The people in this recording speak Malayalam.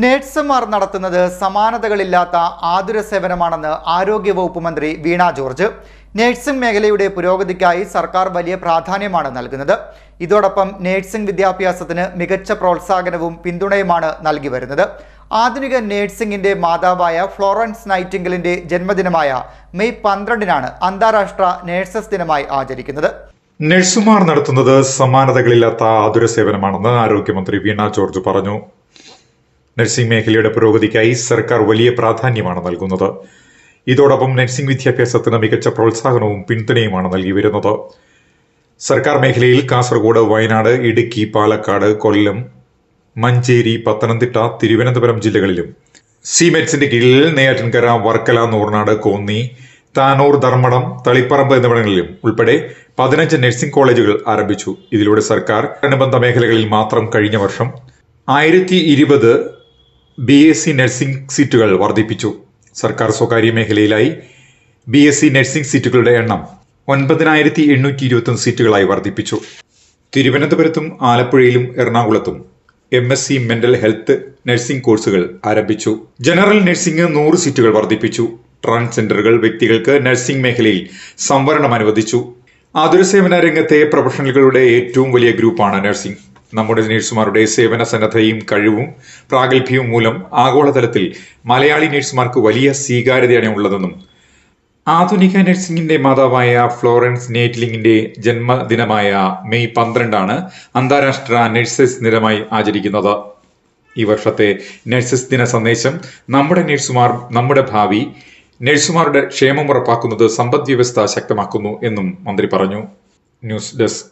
നേഴ്സുമാർ നടത്തുന്നത് സമാനതകളില്ലാത്ത ആതുര സേവനമാണെന്ന് ആരോഗ്യവകുപ്പ് മന്ത്രി വീണ ജോർജ്. നേഴ്സിംഗ് മേഖലയുടെ പുരോഗതിക്കായി സർക്കാർ വലിയ പ്രാധാന്യമാണ് നൽകുന്നത്. ഇതോടൊപ്പം നേഴ്സിംഗ് വിദ്യാഭ്യാസത്തിന് മികച്ച പ്രോത്സാഹനവും പിന്തുണയുമാണ് നൽകി വരുന്നത്. ആധുനിക നേഴ്സിംഗിന്റെ മാതാവായ ഫ്ലോറൻസ് നൈറ്റിംഗലിന്റെ ജന്മദിനമായ മെയ് പന്ത്രണ്ടിനാണ് അന്താരാഷ്ട്ര നേഴ്സസ് ദിനമായി ആചരിക്കുന്നത്. നഴ്സുമാർ നടത്തുന്നത് സമാനതകളില്ലാത്ത ആതുര സേവനമാണെന്ന് ആരോഗ്യമന്ത്രി വീണ ജോർജ് പറഞ്ഞു. നഴ്സിംഗ് മേഖലയുടെ പുരോഗതിക്കായി സർക്കാർ വലിയ പ്രാധാന്യമാണ് നൽകുന്നത്. ഇതോടൊപ്പം നഴ്സിംഗ് വിദ്യാഭ്യാസത്തിന് മികച്ച പ്രോത്സാഹനവും പിന്തുണയുമാണ് നൽകി വരുന്നത് സർക്കാർ മേഖലയിൽ കാസർഗോഡ് വയനാട് ഇടുക്കി പാലക്കാട് കൊല്ലം മഞ്ചേരി പത്തനംതിട്ട തിരുവനന്തപുരം ജില്ലകളിലും സിമെറ്റ്സിന്റെ കീഴിൽ നെയ്യാറ്റിൻകര വർക്കല നൂർനാട് കോന്നി താനൂർ ധർമ്മടം തളിപ്പറമ്പ് എന്നിവിടങ്ങളിലും ഉൾപ്പെടെ പതിനഞ്ച് നഴ്സിംഗ് കോളേജുകൾ ആരംഭിച്ചു. ഇതിലൂടെ സർക്കാർ അനുബന്ധ മേഖലകളിൽ മാത്രം കഴിഞ്ഞ വർഷം ആയിരത്തി ഇരുപത് ബി എസ് സി നഴ്സിംഗ് സീറ്റുകൾ വർദ്ധിപ്പിച്ചു. സർക്കാർ സ്വകാര്യ മേഖലയിലായി ബി എസ് സി നഴ്സിംഗ് സീറ്റുകളുടെ എണ്ണം ഒൻപതിനായിരത്തി എണ്ണൂറ്റി ഇരുപത്തൊന്ന് സീറ്റുകളായി വർദ്ധിപ്പിച്ചു. തിരുവനന്തപുരത്തും ആലപ്പുഴയിലും എറണാകുളത്തും M S C mental health nursing കോഴ്സുകൾ ആരംഭിച്ചു. ജനറൽ നഴ്സിംഗ് നൂറ് സീറ്റുകൾ വർദ്ധിപ്പിച്ചു. ട്രാൻസ്ജെൻഡറുകൾ വ്യക്തികൾക്ക് നഴ്സിംഗ് മേഖലയിൽ സംവരണം അനുവദിച്ചു. ആതുരസേവന രംഗത്തെ പ്രൊഫഷണലുകളുടെ ഏറ്റവും വലിയ ഗ്രൂപ്പാണ് നഴ്സിംഗ് നമ്മുടെ നഴ്സുമാരുടെ സേവന സന്നദ്ധയും കഴിവും പ്രാഗൽഭ്യവും മൂലം ആഗോളതലത്തിൽ മലയാളി നഴ്സുമാർക്ക് വലിയ സ്വീകാര്യതയാണ് ഉള്ളതെന്നും ആധുനിക നഴ്സിംഗിന്റെ മാതാവായ ഫ്ലോറൻസ് നേറ്റ്ലിംഗിന്റെ ജന്മദിനമായ മെയ് പന്ത്രണ്ടാണ് അന്താരാഷ്ട്ര നഴ്സസ് ദിനമായി ആചരിക്കുന്നത്. ഈ വർഷത്തെ നഴ്സസ് ദിന സന്ദേശം നമ്മുടെ നഴ്സുമാർ നമ്മുടെ ഭാവി നഴ്സുമാരുടെ ക്ഷേമം ഉറപ്പാക്കുന്നത് സമ്പദ് വ്യവസ്ഥ ശക്തമാക്കുന്നു എന്നും മന്ത്രി പറഞ്ഞു. News desk.